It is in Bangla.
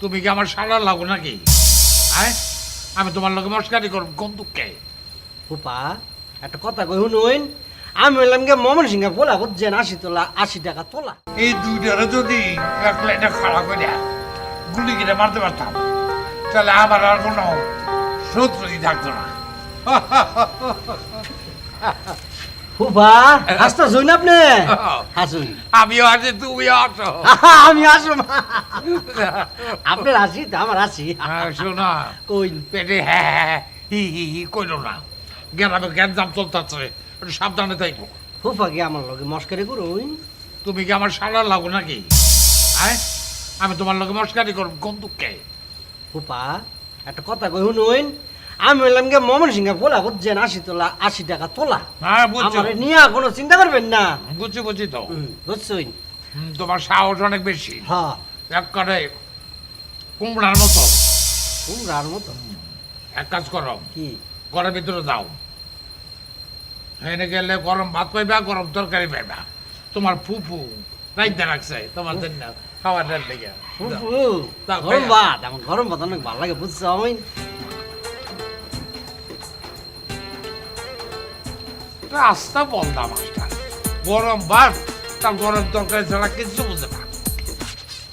তুমি কি আমার সারা লাগো নাকি? হ্যাঁ? আমি তোমার লগে মস্কারি করব দুঃখে ফুপা একটা কথা কই শুনুন। আমি বললাম গে মমন সিংহা বলা বুঝছেন আশি তোলা আশি টাকা তোলা। এই দুইটারে যদি এক লাইনে খাড়া করে গুলি কিনে মারতে পারতাম তাহলে আমার আর কোনো শত্রুই থাকতো না। হাসতে শুন আপনি? হাসুন আমিও আছি তুমিও আছো আমি আসো আপনার হাসি তো আমার হাসি হ্যাঁ, শোনা। কই পেটে হ্যাঁ হ্যাঁ, হ্যাঁ, হি হি হি কইল না। গ্রামে গ্যাঞ্জাম চলতেছে একটু সাবধানে থাকব ফুপা কি আমার লগে মস্কারি করুন তুমি কি আমার সারা লাগো নাকি? হ্যাঁ? আমি তোমার লগে মস্কারি করব কোন দুঃখে? ফুপা একটা কথা কই শুনুন। আমি বললাম গে মমন সিংহা বলা বুঝছেন? আশি তোলা আশি টাকা তোলা। হ্যাঁ বুঝছ। আমার নিয়ে কোনো চিন্তা করবেন না। বুঝছি বুঝছি তো। হুম, তোমার সাহস অনেক বেশি। হ্যাঁ। এক করে কুমড়ার মতো। কুমড়ার মতো? এক কাজ করো। কি? ঘরের ভিতরে যাও। এনে গেলে গরম ভাত পাইবা গরম তরকারি পাইবা। তোমার ফুফু রাইতে রাখছে তোমার জন্য খাওয়ার লেগে। ফুফু? দাও, গরম। ভাত? আমার গরম ভাত অনেক ভালো লাগে বুঝছ আমি রাস্তা বন্ধা মাস্টার গরম ভাত তার গরম তরকারি ছাড়া কিছু বুঝে না।